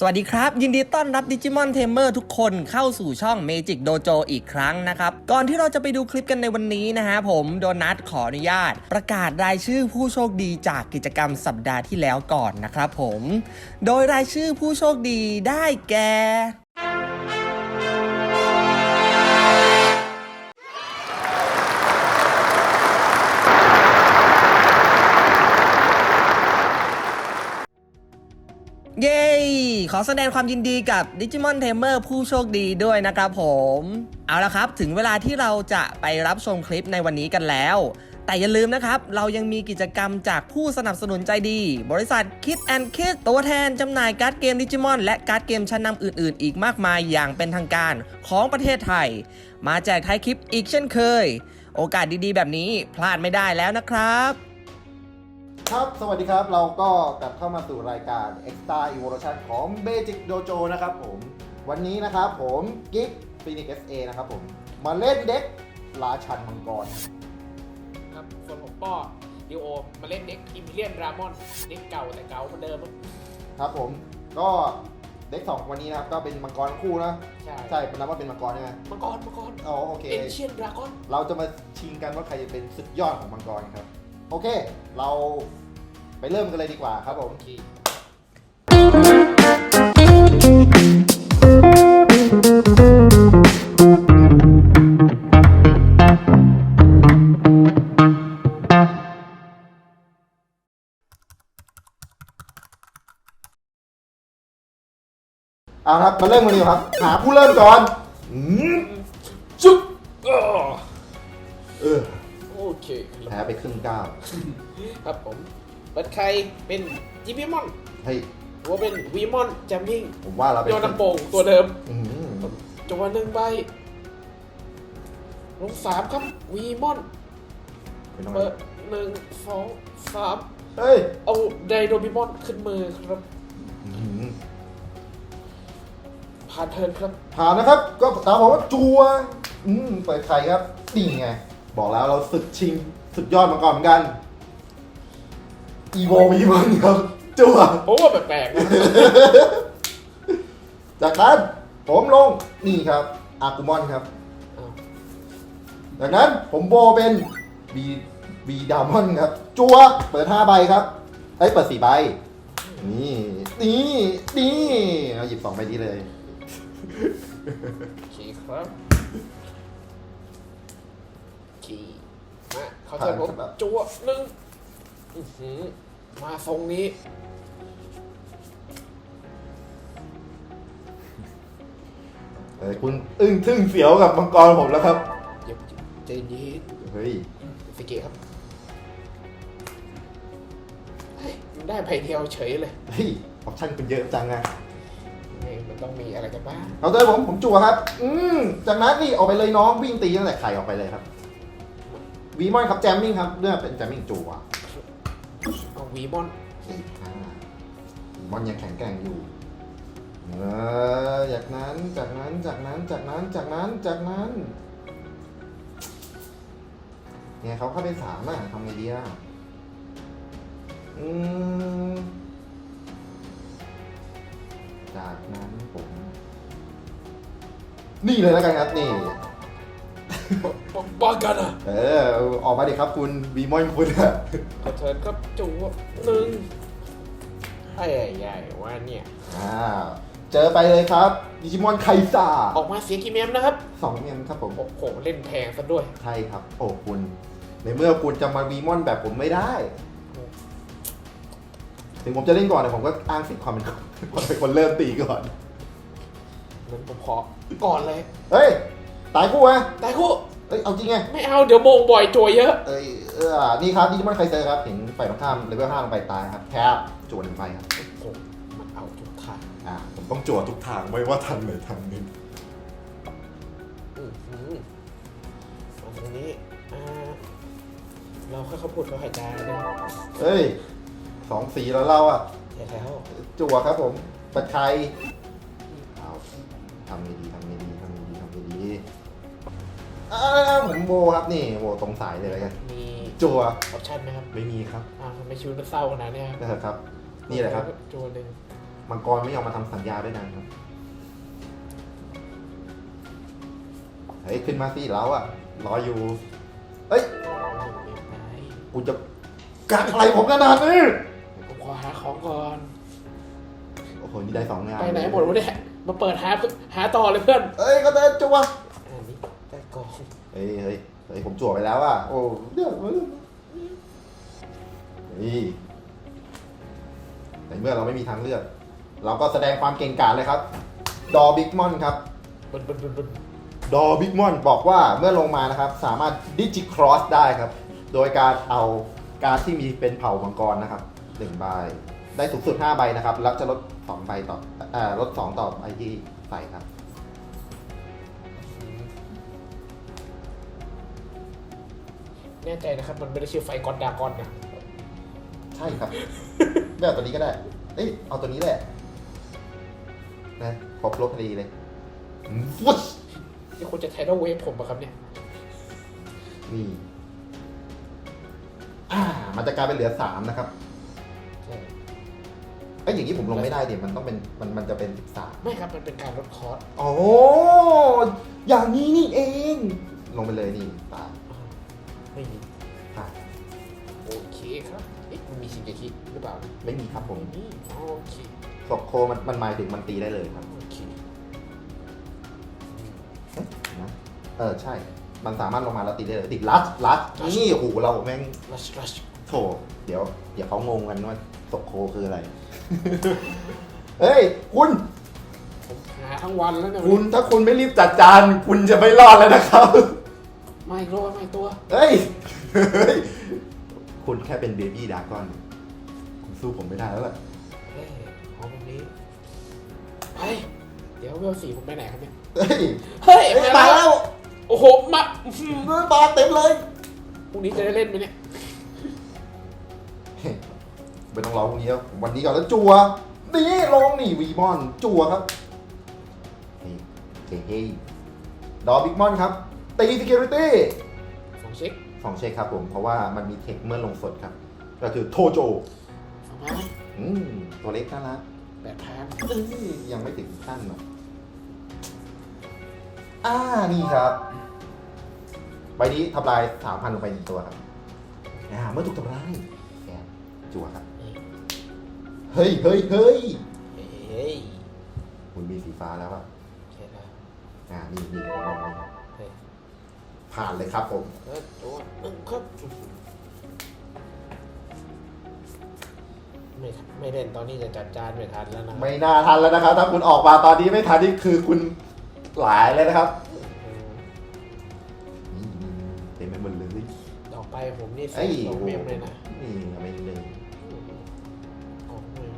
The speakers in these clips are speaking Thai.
สวัสดีครับ ยินดีต้อนรับดิจิมอนเทมเมอร์ทุกคนเข้าสู่ช่อง Magic Dojo อีกครั้งนะครับ ก่อนที่เราจะไปดูคลิปกันในวันนี้นะฮะผมโดนัทขออนุญาต ประกาศรายชื่อผู้โชคดีจากกิจกรรมสัปดาห์ที่แล้วก่อนนะครับผม โดยรายชื่อผู้โชคดีได้แก่ ขอแสดงความยินดีกับ Digimon Tamer ผู้โชคดีด้วยนะครับผม เอาละครับ ถึงเวลาที่เราจะไปรับชมคลิปในวันนี้กันแล้ว แต่อย่าลืมนะครับ เรายังมีกิจกรรมจากผู้สนับสนุนใจดี บริษัท Kid and Kid ตัวแทนจำหน่ายการ์ดเกมดิจิมอนและการ์ดเกมชั้นนำอื่นๆ อีกมากมายอย่างเป็นทางการของประเทศไทย มาแจกท้ายคลิปอีกเช่นเคย โอกาสดีๆ แบบนี้พลาดไม่ได้แล้วนะครับ ครับ สวัสดีครับ เราก็กลับเข้ามาสู่รายการ Extra Evolution ของ Magic Dojo นะครับผม วันนี้นะครับผมกิ๊กฟินิก SA นะครับผม มาเล่นเด็กราชันมังกร ครับ ส่วนผมป้อดิโอ มาเล่นเด็กอิมพีเรียนรามอนเด็กเก่าแต่เก่าเหมือนเดิมครับครับผม ก็เด็กสองวันนี้นะครับ ก็เป็นมังกรคู่นะ ใช่ ใช่นับว่าเป็นมังกรใช่ไหมมังกร มังกร อ๋อ โอเคเอ็นเชียนดราก้อน เราจะมาชิงกันว่าใครจะเป็นสุดยอดของมังกรครับ โอเค เราไปเริ่มกันเลยดีกว่าครับผมโอเคเอาครับมาเริ่มกันเลยครับ หาผู้เริ่มก่อนอืม แพ้ไปครึ่งก้าวครับผมเปิดใครเป็นจิมิมอนเฮ้ยหรือว่าเป็นวีมอนจัมพิงผมว่าเราไปโยนน้ำโป่งตัวเดิมอืมจังหวะหนึ่งใบลงสามครับวีมอนไม่ต้องเปิดหนึ่งสองสามเฮ้ยเอาไดโดบิมอนขึ้นมือครับอืมผ่านเทิร์นครับถามนะครับ ก็ตามผมว่าจัว อืมเปิดใครครับนี่ไง บอกแล้วเราศึกชิง สุดยอดมาก่อนเหมือนกัน อีโววีมันครับจัวผมว่าแปลกๆนะจากนั้นผมลงนี่ครับ อากุมอนครับอ้าวจากนั้นผมโบเป็นบีบีดามอนครับ จัวเปิดห้าใบครับเอ้ยเปิดสี่ใบ นี่ นี่นี่เราหยิบสองใบนี้เลย โอเคครับโอเค มาเขาเจอผมครับจั่วหนึ่งอื้อหือมาทรงนี้เอ้ยคุณอึ้งทึ่งเสียวกับมังกรผมแล้วครับเดี๋ยวใจเย็นเฮ้ยฟิเกตครับเฮ้ยมันได้ใบเดียวเฉยเลยเฮ้ยออปชั่นคุณเยอะจังอะนี่มันต้องมีอะไรกันบ้างเอาเลยผมผมจั่วครับ อืมจากนั้นนี่ออกไปเลยน้องวิ่งตีตั้งแต่ไข่ออกไปเลยครับ วีมอนครับแจมมิ่งครับเรื่องเป็นแจมมิ่งจั่วเอาวีมอนเฮ้ยอ่าวีมอนยังแข็งแกร่งอยู่เออจากนั้นจากนั้นจากนั้นจากนั้นจากนั้นจากนั้นเนี่ยเขาเข้าไปสามอะทำไงดีอะอืมจากนั้นผม นี่เลยแล้วกันครับนี่ บอกบอกกันอะเออ ออกมาดิครับคุณวีมอนคุณอะเขาเทิร์นครับจั่วหนึ่งไอ้ใหญ่ว่าเนี่ย อ่า เจอไปเลยครับดิจิมอนไคซ่าออกมาเสียกี่เมมนะครับสองเงินครับผมโอ้โหเล่นแพงซะด้วย ใช่ครับ โอ้คุณ ในเมื่อคุณจะมาวีมอนแบบผมไม่ได้ ถึงผมจะเล่นก่อนแต่ผมก็อ้างสิทธิ์ความเป็นคนเป็นคนเริ่มตีก่อนมันผมขอก่อนเลย เฮ้ย ตายคู่ไหมแต่คู่เอ้ยเอาจริงไงไม่เอาเดี๋ยวโมงบ่อยจั่วเยอะเอ้ยเออนี่ครับดิจิมอนไคเซอร์ครับเห็นฝ่ายตรงข้ามเลเวลห้าลงไปตายครับแพ้จวดหนึ่งไฟครับผมมันเอาทุกทางอ่าผมต้องจวดทุกทางไม่ว่าทันไหนทางหนึงอือหือเอาตรงนี้อ่าเราค่อยๆพูดเขาหายใจนะเฮ้ยสองสีแล้วเราอะใช่แล้วจั่วครับผมปัดชัยเอาทำไงดีทำ อ่าผมโบครับนี่โบตรงสายเลยแล้วกันมีจั่วออปชั่นไหมครับไม่มีครับอ้าวทำไมชีวิตมันเศร้าขนาดเนี้ยนะครับ นี่แหละครับจัวหนึ่งมังกรไม่ยอมมาทำสัญญาด้วยนะครับเฮ้ยขึ้นมาสิเราอะรออยู่เฮ้ยกูจะกักอะไรผมขนาดนี้ผมขอหาของก่อน โอ้โหนี่ได้สองงานไปไหนหมดวะเนี่ยมาเปิดหาหาต่อเลยเพื่อนเอ้ยก็ได้จัวอันนี้ได้กอง เฮ้ยเฮ้ยเฮ้ยผมจั่วไปแล้วอะโอ้เดี๋ยวนี่ในเมื่อเราไม่มีทางเลือก เราก็แสดงความเก่งกาจเลยครับ ดอบิ๊กมอนครับบนบนบนบนดอบิ๊กมอนบอกว่าเมื่อลงมานะครับ สามารถดิจิครอสได้ครับ โดยการเอาการที่มีเป็นเผ่ามังกรนะครับหนึ่งใบได้สูงสุด5ใบนะครับ แล้วจะลด2ใบต่ออ่อลด2ต่อไอที่ใส่ครับ แน่ใจนะครับ มันไม่ได้ชื่อไฟกอนดากอนนะ ใช่ครับไม่เอาตัวนี้ก็ได้ เอ้ยเอาตัวนี้แหละ นะครบรบพอดีเลยฟุชนี่คุณจะไทดอลเวฟผมปะครับเนี่ย นี่อ่ามันจะกลายเป็นเหลือ3นะครับใช่เอ้ยอย่างนี้ผมลงไม่ได้เดี๋ยวมันต้องเป็นมันมันจะเป็น13ไม่ครับ มันเป็นการลดคอร์สโอ้อย่างนี้นี่เอง ลงไปเลยนี่ตาย ไม่มีตายโอเคครับ เอ๊ะมันมีชิงเกคิหรือเปล่าไม่มีครับผมไม่มีโอเคศพโคมันมันหมายถึงมันตีได้เลยครับโอเคนะเออใช่ มันสามารถลงมาแล้วตีได้เลยติดลัดลัดนี่โอ้โหเราแม่งรัชรัชโถเดี๋ยว เดี๋ยวเขางงกันว่าศพโคคืออะไร เฮ้ย คุณ ผมหาทั้งวันแล้วเนี่ยคุณถ้าคุณไม่รีบจัดจาน คุณจะไม่รอดแล้วนะครับ ไม่รู้ว่าไม่ตัว เฮ้ย เฮ้ย คุณแค่เป็นเบบี้ดากอน คุณสู้ผมไม่ได้แล้วล่ะ เฮ้ยของแบบนี้ไปเดี๋ยวเวลสี่ผมไปไหนครับเนี่ย เฮ้ยเฮ้ยเฮ้ยมาแล้วโอ้โห มาอื้อหือเฮ้ยมาเต็มเลย พรุ่งนี้จะได้เล่นไหมเนี่ย ไม่ต้องรอพรุ่งนี้แล้ววันนี้ก่อนแล้วจัวนี่ลงนี่วีมอน จัวครับเฮ้ยเฮ้ยเฮ้ยดอบิ๊กมอนครับ ตี security สองเช็คสองเช็คครับผม เพราะว่ามันมีเทคเมื่อลงสดครับ ก็คือโทโจสองพันอืมตัวเล็กน่ารักแปดพันเอ้ยยังไม่ถึงขั้นหรอกอ่านี่ครับใบนี้ทำลายสามพันลงไปหนึ่งตัวครับอ่าเมื่อถูกทำลายแกจัวครับ เฮ้ยเฮ้ยเฮ้ยเฮ้ยคุณมีสีฟ้าแล้วอะโอเคนะอ่านี่นี่ผมลองเลยครับเฮ้ย ผ่านเลยครับผมเออตัวหนึ่งครับไม่ทันไม่เล่นตอนนี้จะจัดจานไม่ทันแล้วนะไม่น่าทันแล้วนะครับ ถ้าคุณออกมาตอนนี้ไม่ทันนี่คือคุณหลายเลยนะครับอืมนี่เต็มไปหมดเลยต่อไปผมนี่เอ้ใส่ยสองเมมเลยนะนี่เอาไปเลยสองเมม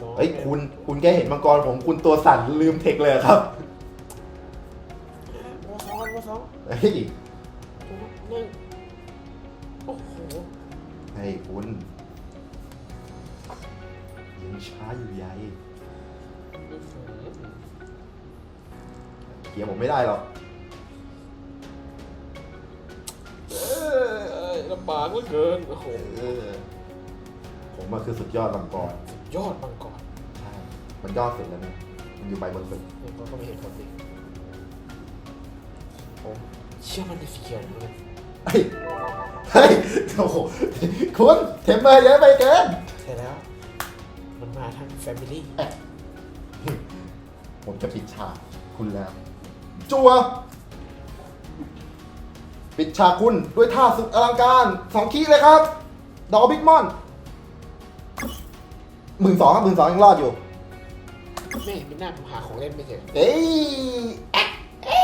สองเฮ้ยมมคุณคุณแค่เห็นมังกรผมคุณตัวสั่นลืมเทคเลยครับวอสองวอสองเฮ้ย ไม่ได้หรอกเอ้ยลำบากเหลือเกินโอ้โหเออผมมาคือสุดยอดมังกรยอดมังกรใช่มันยอดสุดแล้วเนี่ยมันอยู่ใบบนสุดเนี่ยก็ไม่เห็นผลดิผมเชื่อมันในสกิลเลยเฮ้ยเฮ้ยโอ้โหคุณเทมเมอร์เยอะไปเกินใช่แล้ว มันมาทั้งแฟมิลี่ผมจะปิดฉากคุณแล้ว จัวปิดฉากคุณด้วยท่าสุดอลังการสองคีย์เลยครับดอบิ๊กมอนหมื่นสองครับหมื่นสองยังรอดอยู่แม่ไม่น่าผมหาของเล่นไม่เจอเอ้ยแอะเอ้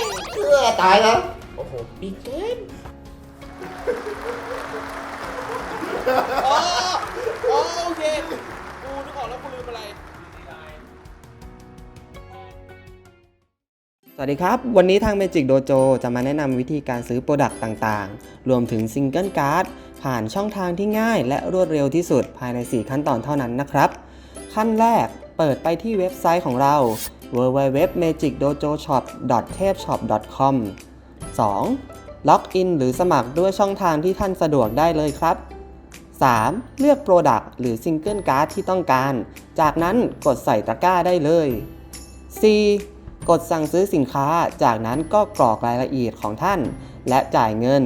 ยเชื่อตายแล้วโอ้โหมีเกินอ๋อโอเคกูนึกออกแล้วกูลืมอะไร สวัสดีครับ วันนี้ทาง Magic Dojo จะมาแนะนำวิธีการซื้อโปรดักต์ต่างๆ รวมถึงซิงเกิลการ์ดผ่านช่องทางที่ง่ายและรวดเร็วที่สุดภายใน 4 ขั้นตอนเท่านั้นนะครับ ขั้นแรกเปิดไปที่เว็บไซต์ของเรา www.magicdojoshop.tapeshop.com 2. ล็อกอินหรือสมัครด้วยช่องทางที่ท่านสะดวกได้เลยครับ 3. เลือก Product หรือ Single Card ที่ต้องการ จากนั้นกดใส่ตะกร้าได้เลย 4. กดสั่งซื้อสินค้า จากนั้นก็กรอกรายละเอียดของท่าน และจ่ายเงิน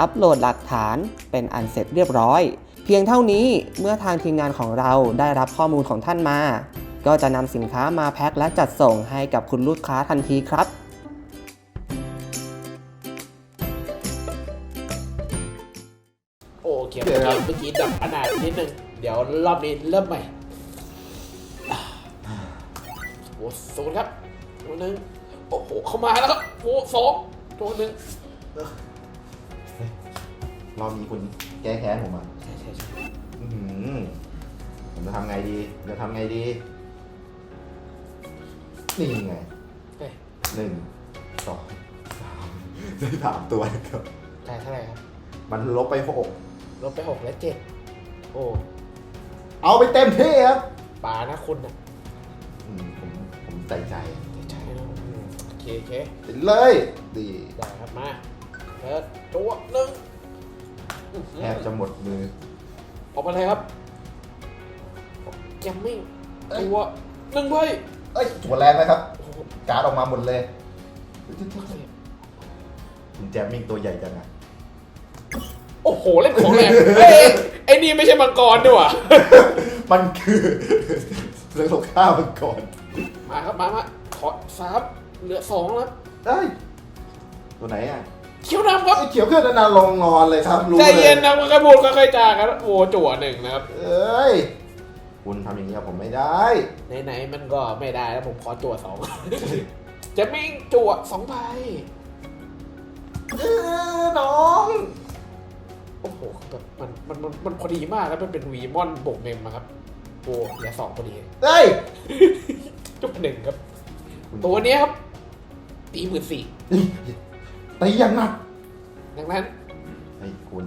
อัปโหลดหลักฐานเป็นอันเสร็จเรียบร้อย เพียงเท่านี้เมื่อทางทีมงานของเราได้รับข้อมูลของท่านมา ก็จะนำสินค้ามาแพ็คและจัดส่งให้กับคุณลูกค้าทันทีครับโอเคเมื่อกี้เมื่อกี้ดับอนาถนิดนึง เดี๋ยวรอบนี้เริ่มใหม่โอ้ศูนย์ครับ ตัวหนึ่งโอ้โหเข้ามาแล้วครับโอ้สองตัวหนึ่งรอบนี้คุณแก้แค้นผมอะใช่ใช่ใช่อื้อหือผมจะทำไงดีจะทำไงดี นี่ไงเฮ้ยหนึ่งสองสามได้สามตัวนะครับ จ่ายเท่าไหร่ครับมันลบไปหกลบไปหกและเจ็ดโอ้เอาไปเต็มที่ครับป่านะคุณนะอืมผมผมใส่ใจใช่นะอืมโอ เคโอเคไปเลยดีได้ครับมาเปิดตัวหนึ่งอื้อหือแทบจะหมดมือออกมาเลยครับยังไม่ตัวหนึ่งใบเอ้ยตัวแรงนะครับโอ้โหการ์ดออกมาหมดเลยคุณแจมมิ่งตัวใหญ่จังอะโอ้โห เล่นของแรงเอ้ยไอ้นี่ไม่ใช่มังกรด้วยว่ะมันคือเรื่องของข้าวมันก่อนมาครับ มามาขอสาม เหลือสองแล้วได้ยตัวไหนอะเขียวดำครับไอ้เขียวขึ้นนานๆลงนอนเลยครับรู้ใจเลยเย็นนะค่อยๆพูดค่อยๆจากันโอ้จั่วหนึ่งนะครับเอ้ยคุณทำอย่างนี้กับผมไม่ได้ไหนๆมันก็ไม่ได้แล้วผมขอจั่วสอง จะไม่จั่วสองใบเออน้องโอ้โหแบบมันมันมันมันพอดีมากแล้วมันเป็นวีมอนบวกเมมอะครับโอ้เหลือสองพอดีเฮ้ยจุดหนึ่งครับตัวเนี้ยครับ ตีหมื่นสี่ตีอย่างหนักดังนั้นเฮ้คุณ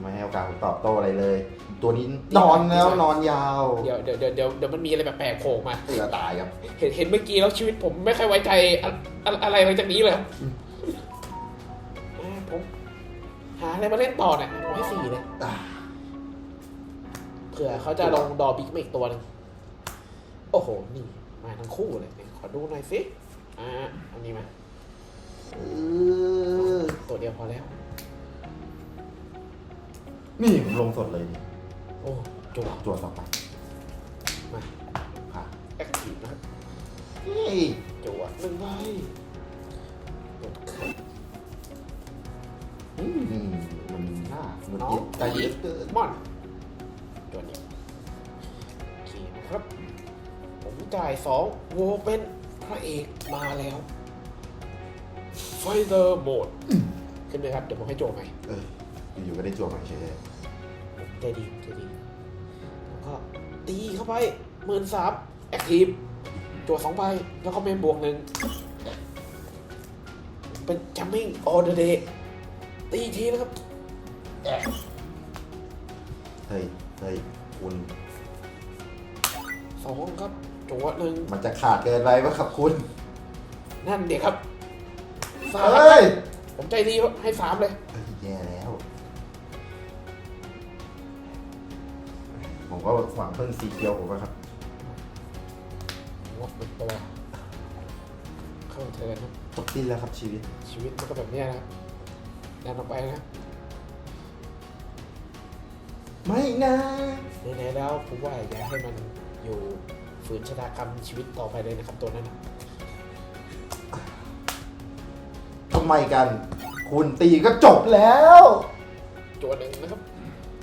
ไม่ให้โอกาสผมตอบโต้อะไรเลย ตัวนี้นอนแล้วนอนยาวเดี๋ยวเดี๋ยวเดี๋ยวเดี๋ยวมันมีอะไรแปลกๆโผล่มาเสือตายครับเห็นเห็นเมื่อกี้แล้วชีวิตผมไม่ค่อยไว้ใจอะอะอะไรหลังจากนี้เลยครับผมหาอะไรมาเล่นต่อเนี่ยผมให้สี่เลยอ่าเผื่อเขาจะลงดอบิ๊กมาอีกตัวหนึ่งโอ้โหนี่มาทั้งคู่เลยขอดูหน่อยสิ อ่าอันนี้มาเออตัวเดียวพอแล้ว นี่ผมลงสดเลยนี่โอ้จั่วจวดต่อไปมาค่ะแอคทีฟนะครับเฮ้ยจั่วหนึ่งใบกดขัดอืมมันน่ามันน้องเย็นใจเย็นเกินมอนตัวนี้โอเคนะครับ ผมจ่ายสองโวเป็น พระเอกมาแล้วไฟเตอร์โหมดขึ้นเลยครับ เดี๋ยวผมให้โจทย์ใหม่เอออยู่ๆก็ได้จวดมาเฉยใจดีใจดีแล้วก็ตีเข้าไปหมื่นสามแอคทีฟจั่วสองใบแล้วก็เมมบวกหนึ่งเป็นจัมมิ่งออเดอร์เดย์ตีอีกทีนะครับเฮ้ยเฮ้ยคุณสองครับ จั่วหนึ่งมันจะขาดเกินไปปะครับคุณนั่นเดี๋ยวครับสามเฮ้ยผมใจดีให้สามเลยเอ้ยแย่แล้ว ผมก็หวังเพิ่มสีเขียวผมอะครับงบเป็นตัวเข้าเทิร์นครับ จบสิ้นแล้วครับชีวิต ชีวิตมันก็แบบเนี้ยนะครับดันออกไปนะไม่นะไหนๆแล้วผมว่าอย่าให้มันอยู่ ฝืนชะตากรรมชีวิตต่อไปเลยนะครับตัวนั้นนะทำไมกัน คุณตีก็จบแล้ว ตัวหนึ่งนะครับ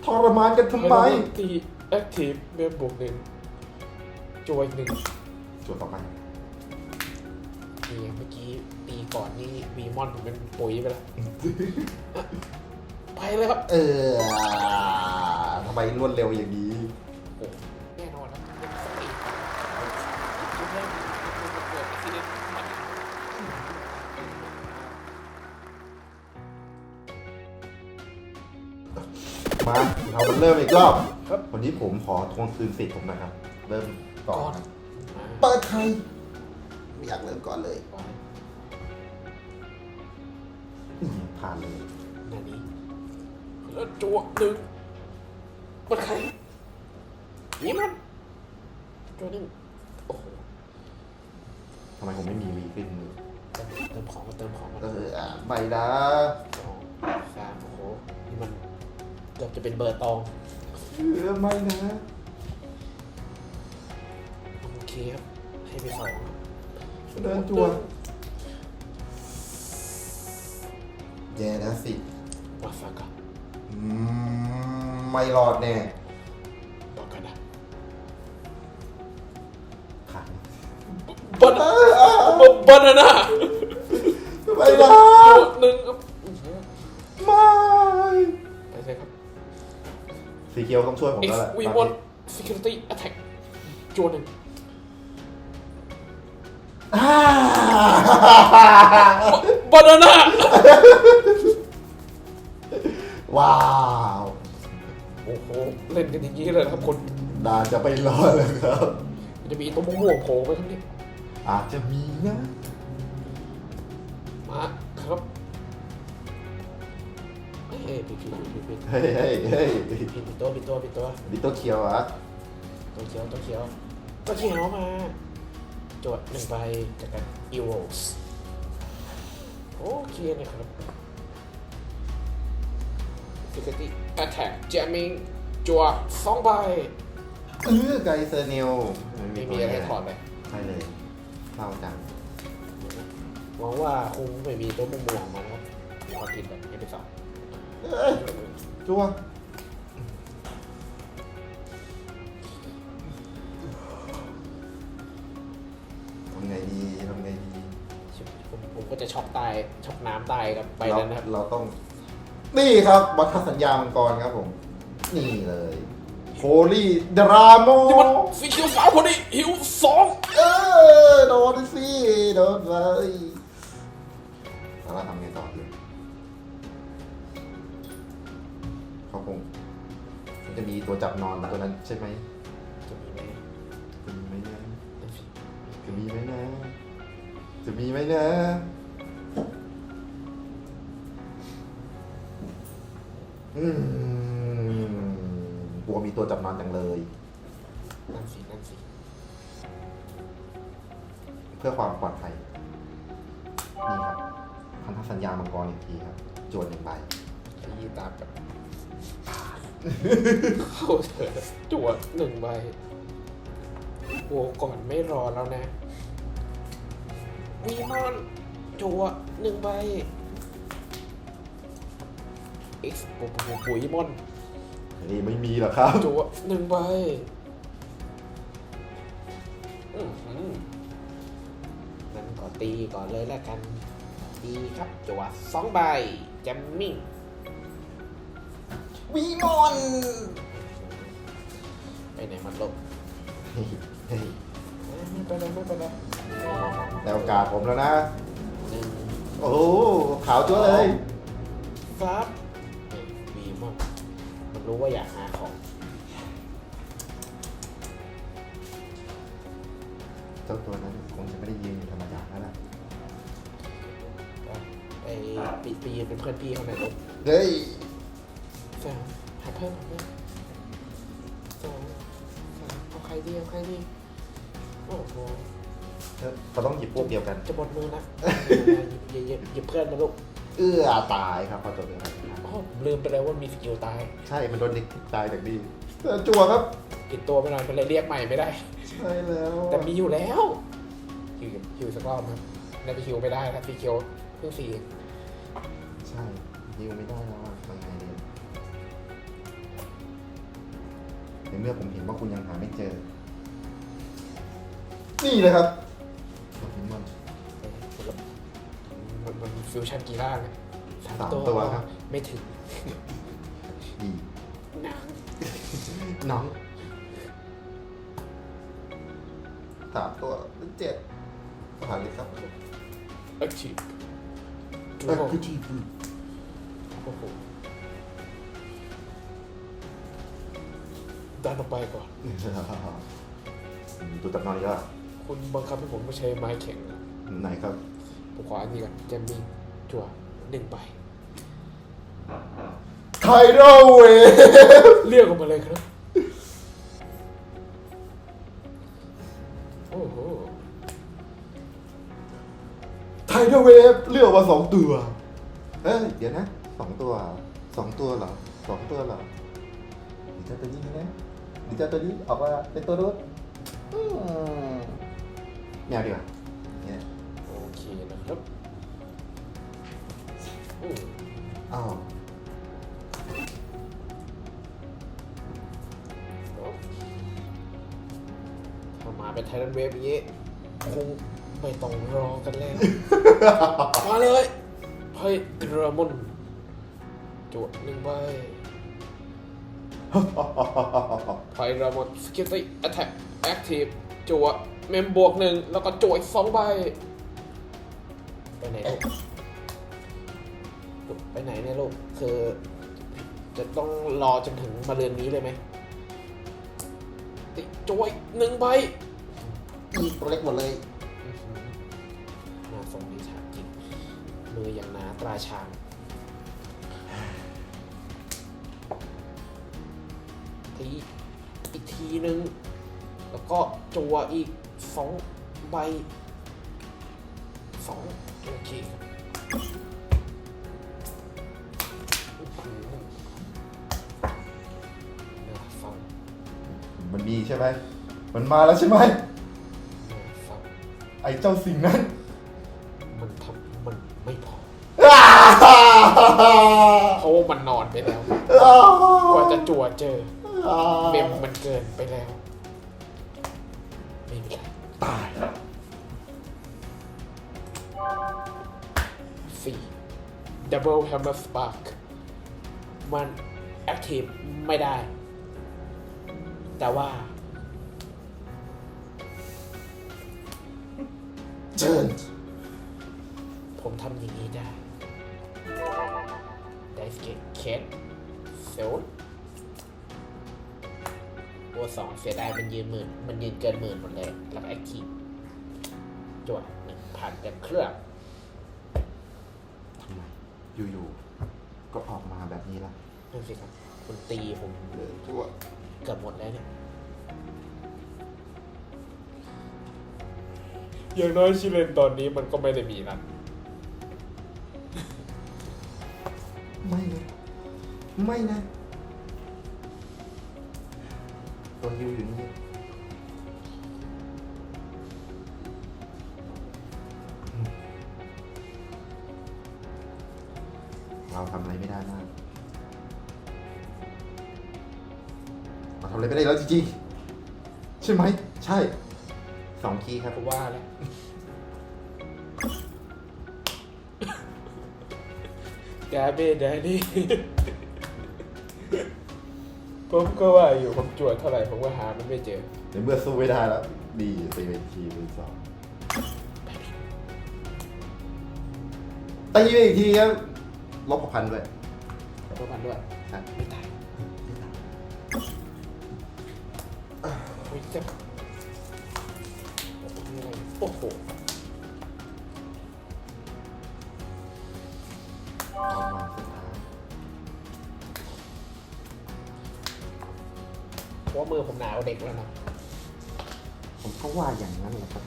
ทรมานกันทำไมตีแอคทีฟเมมบวกหนึ่งจวยหนึ่งจวดต่อไปนี่เมื่อกี้ตีก่อนนี่วีมอนผมเป็นปุ๋ยไปแล้ว ไปเลยครับ เออทำไมรวดเร็วอย่างนี้ มาเรามาเริ่มอีกรอบครับ วันนี้ผมขอทวงคืนสิทธิ์ผมนะครับ เริ่มก่อนนะมาเปิดใครไม่อยากเริ่มก่อนเลยก่อนอืมผ่านเลยนั่นนี้แล้วจั่วหนึ่งมันใครนี่มันตัวนึงโอ้โหทำไมผมไม่มีวีขึ้นมือเติมเติมของมาเติมของมาเอออะใบดา เกือบจะเป็นเบอร์ตองเออไม่นะ โอเคครับ ให้ไปสองครับเดินจัว แย่นะสิมาฟังกันอืมไม่รอดแน่บอกกันนะขันบอนาบอนาน่าไม่รอตัวดหนึ่ง สีเขียวต้องช่วยผม X แล้วแหละ V ตอน1นี้ Security Attack จัวหนึ่งอ่าบอนาน่าว้าว โอ้โห เล่นกันอย่างนี้เลยนะครับคน ดาจะไปรอดเลยครับมันจะมีตัวม่วงๆโผล่ไปข้างนี้อาจจะมีนะ เฮ้ยปิดปิดปิดปิดเฮ้ยเฮ้ยเฮ้ยปิดปิดตัวปิดตัวปิดตัวดิโตเคียวอะตัวเขียวตัวเขียวตัวเขียวมาจดหนึ่งใบจากกัน e v o s โอเคนะครับ Security Attack Jamming จัวสองใบเออไกเซอร์เนลไม่มีอะไรให้ถอดเลยใช่เลยเศร้าจังหวังว่าคงไม่มีตัวม่วงๆมานะครับขอกินแบบให้ไปสอง เอ้ยจัวทำไงดีทำไงดี ผมผมก็จะช็อกตายช็อกน้ำตายกับใบเรานั้นนะครับ เราต้อง นี่ครับบัตรสัญญามังกรครับผม นี่เลยโ o ลี่ดราโมนี่มันสีเขียวขาวพอดีหิวสองเออโดนสิโดนเลยแล้วเราทำไงต่อ จะมีตัวจับนอนตัวนั้นใช่ไหมจะมีไหมจะมีไหมนะจะมีไหมนะจะมีไหมนะอืมกลัวมีตัวจับนอนจังเลย นั่นสินั่นสิเพื่อความปลอดภัยนี่ครับพันธสัญญามังกรอีกทีครับโจทย์หนึ่งใบขยี้ตามกับ เข้าเถอะจวดหนึ่งใบโอ้ก่อนไม่รอแล้วนะวีมอนจัวหนึ่งใบ X ปุ๋ยปุ๋ยมอนนี่ไม่มีหรอกครับจัวหนึ่งใบอื้อหือนั่นก็ตีก่อนเลยแล้วกันตีครับจัวสองใบแจมมิ่ง วีมอนไปไหนมันลบเฮ้ยเฮ้ยไม่เป็นไรไม่เป็นไรแต่โอกาสผมแล้วนะ หนึ่งโอ้โหขาวจั๊วเลยซับวีมอนมันรู้ว่าอยากหาของเจ้าตัวนั้นคงจะไม่ได้ยืนอยู่ธรรมดาแล้วล่ะไปปีปีนเป็นเพื่อนพี่เขาหน่อยลูกเฮ้ย สามหาเพิ่มหาเพิ่มสองสามเอาใครดีเอาใครดีโอ้โหเราต้องหยิบพวกเดียวกัน จะหมดมือละหยิบหยิบหยิบเพื่อนมาลูกเอื้อตายครับพอตัวเดียวกันอ๋อผมลืมไปแล้วว่ามีสกิลตาย ใช่มันโดนเด็กตายจากดีเออจั่วครับติดตัวไปหน่อยมันเลยเรียกใหม่ไม่ได้ใช่แล้วแต่มีอยู่แล้วฮิวฮิวสักรอบครับน่าจะฮิวไม่ได้ครับสีเขียวเพิ่งสีใช่ยิวไม่ได้แล้วอะ ในเมื่อผมเห็นว่าคุณยังหาไม่เจอ นี่เลยครับวีมอนมันมันฟิวชั่นกีฬาเนี่ยสามตัวครับ ไม่ถึงดีนางน้องสามตัวเป็นเจ็ดผ่านเลยครับเอ็กชีพเออคือจีบโอ้โห ดันออกไปก่อนตัวจับนอนอีก็คุณบังคับให้ผมไม่ใช้ไม้แข็งนะไหนครับ ผมขออันนี้ก่อนแจมมิ่งจั่วหนึ่งใบไทโรเวเรียกออกมาเลยครับ โอ้โหไทโรเวฟเลือกมาสองตัว เอ้ยเดี๋ยวนะสองตัวสองตัวเหรอสองตัวเหรอเดี๋ยวเจ้าตัวนี้นะ เดี๋ยวเจ้าตัวนี้ออกมาเป็นตัวนู้นอืมแมวดีกว่าเนี่ยโอเคนะครับอืมอ้าวถ้ามาเป็นไททันเวฟอย่างนี้คงไม่ต้องรอกันแล้ว มาเลยไพ่กระมอนจวดหนึ่งใบ ไพ่กระมอนสกิลตี้แอตแทกแอคทีฟจวดเมมบวกหนึ่งแล้วก็จวดอีกสองใบ ไปไหนลูกไปไหนเนี่ยลูก คือ จะต้องรอจนถึงมาเรือนนี้เลยไหมติจวยหนึ่งใบอีกตัวเล็กหมดเลยอื้อหือมาทรงดีฉากจริงมืออย่างหนาตราชาง ทีอีกทีหนึ่งแล้วก็จัวอีกสองใบสองโอเคครับอื้อหือน่าฟังมันมีใช่ไหม มันมาแล้วใช่ไหมน่าฟังไอ้เจ้าสิ่งนั้น มันทำมันไม่พออ้าเพราะว่ามันนอนไปแล้ว กว่าจะจั่วเจอ เมมมันเกินไปแล้ว ไม่มีไรตายสี่ Double Hammer Spark มันแอคทีฟไม่ได้ แต่ว่า เจิญผมทำอย่างนี้ได้ ได้สเกตเคสเซล ตัวสองเสียดายมันยืนหมื่น มันยืนเกินหมื่นหมดเลย แล้วก็แอคทีฟจวดหนึ่งพันเต็มเครื่องทำไมอยู่ๆก็ออกมาแบบนี้ล่ะนั่นสิครับคุณตีผมเหลยทั่วเกือบหมดแล้วเนี่ยอย่างน้อยชิเลนตอนนี้มันก็ไม่ได้มีนันไม่นะไม่นะ ตัวยูอยู่นี่เราทำอะไรไม่ได้มากเราทำอะไรไม่ได้แล้วจริงๆใช่ไหม ใช่สองคีย์ครับผมว่าแล้วดาเบดานี่ ผมก็ว่าอยู่ผมจวดเท่าไหร่ผมก็หามันไม่เจอ ในเมื่อสู้ไม่ได้แล้ว ดีตีเป็นทีเป็นสองตีไปอีกทีครับลบหกพันด้วยตัวพันด้วยครับไม่ตายโอ้ยเจ็บโอ้โหเอามาสุดท้ ราะว่ามือผมหนาวเด็กแล้วนะผมก็ว่าอย่างนั้นแหละครับ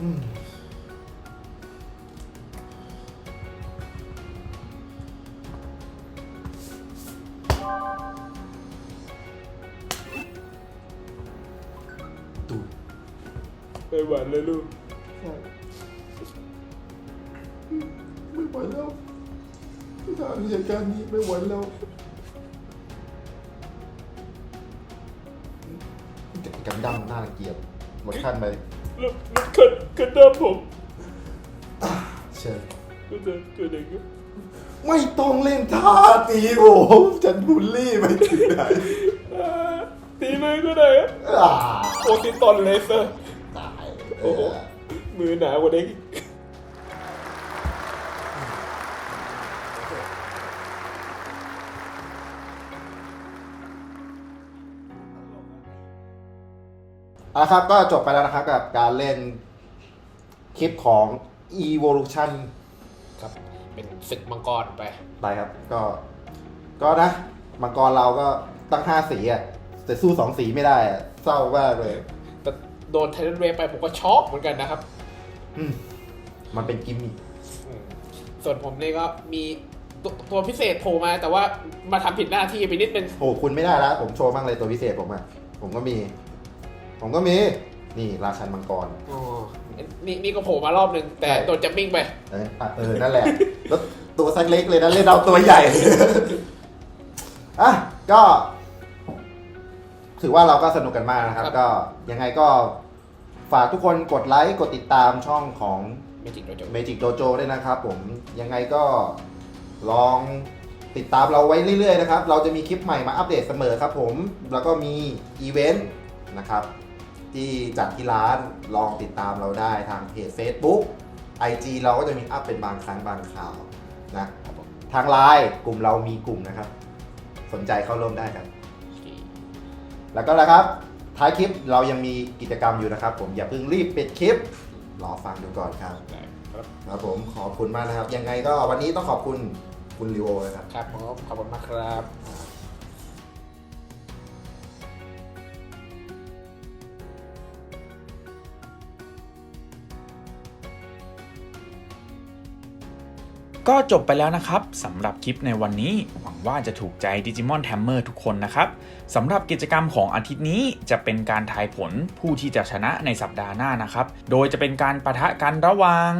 อืมดูไปหวานเลยลูกใช่ไม่ไหวแล้วสถานเหตุการณ์นี้ไม่ไหวแล้ว ดั้มน่ารังเกียจหมดขั้นไปขัดขัดหน้าผมเชิญก็จะตัวเด็กก็ไม่ต้องเล่นท่าตีผมฉันบูลลี่ไปถึงไหนตีเลยก็ได้โอ้โอติตอนเลเซอร์ตายโอ้โหมือหนากว่าเด็ก อีกเอาละครับก็จบไปแล้วนะครับกับการเล่นคลิปของ Evolution ครับ เป็นศึกมังกรไป ไปครับ ก็ก็นะ มังกรเราก็ตั้งห้าสีอะแต่สู้สองสีไม่ได้อะเศร้ามากเลย แต่โดนไททันเวฟไปผมก็ช็อกเหมือนกันนะครับ อืมมันเป็นกิมมิคอืมส่วนผมนี่ก็มีตัวตัวพิเศษโผล่มา แต่ว่ามาทำผิดหน้าที่ไปนิดนึง โอ้คุณไม่ได้แล้วผมโชว์บ้างเลยตัวพิเศษผมอะผมก็มี ผมก็มี นี่ราชันมังกรอ๋อนี่นี่ก็โผล่มารอบนึงแต่ใช่โดนจัมมิ่งไปเอออะเออ นั่นแหละ แล้วตัวสักเล็กเลยนะเล่นเอาตัวใหญ่ อะ ก็ ถือว่าเราก็สนุกกันมากนะครับครับก็ยังไงก็ฝากทุกคนกดไลค์กดติดตามช่องของไม่จริงโดนจัม Magic Dojo ด้วยนะครับผมยังไงก็ลองติดตามเราไว้เรื่อยๆนะครับ เราจะมีคลิปใหม่มาอัปเดตเสมอครับผม แล้วก็มีอีเวนต์นะครับ ที่จัดที่ร้านลองติดตามเราได้ทางเพจ Facebook IG เราก็จะมีอัปเป็นบางครั้งบางข่าวนะทางไลน์กลุ่มเรามีกลุ่มนะครับ สนใจเข้าร่วมได้ครับ แล้วก็นะครับ ท้ายคลิปเรายังมีกิจกรรมอยู่นะครับ ผมอย่าเพิ่งรีบปิดคลิป รอฟังดูก่อนครับครับผมขอบคุณมากนะครับ ยังไงก็วันนี้ต้องขอบคุณคุณลิโอนะครับ ครับผมขอบคุณมากครับ ก็จบไปแล้วนะครับสำหรับคลิปในวันนี้ หวังว่าจะถูกใจ Digimon Tammer ทุกคนนะครับสำหรับกิจกรรมของอาทิตย์นี้จะเป็นการทายผลผู้ที่จะชนะในสัปดาห์หน้านะครับ โดยจะเป็นการประทะกันระหว่าง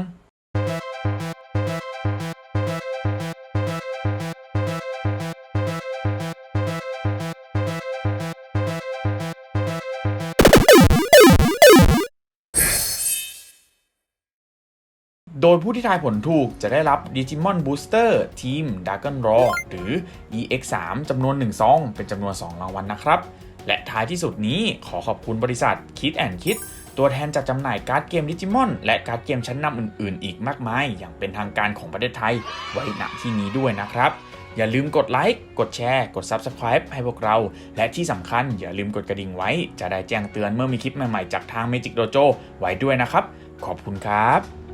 โดยผู้ที่ทายผลถูกจะได้รับ Digimon Booster ทีม Dragon Raw หรือ EX3 จำนวน 1 ซอง เป็นจำนวน 2 รางวัลนะครับ และท้ายที่สุดนี้ขอขอบคุณบริษัท Kid and Kid ตัวแทนจัดจำหน่ายการ์ดเกมดิจิมอนและการ์ดเกมชั้นนำอื่นๆ อีกมากมาย อย่างเป็นทางการของประเทศไทย ไว้ณที่นี้ด้วยนะครับ อย่าลืมกดไลค์ กดแชร์ กด Subscribe ให้พวกเรา และที่สำคัญอย่าลืมกดกระดิ่งไว้ จะได้แจ้งเตือนเมื่อมีคลิปใหม่ๆ จากทาง Magic Dojo ไว้ด้วยนะครับ ขอบคุณครับ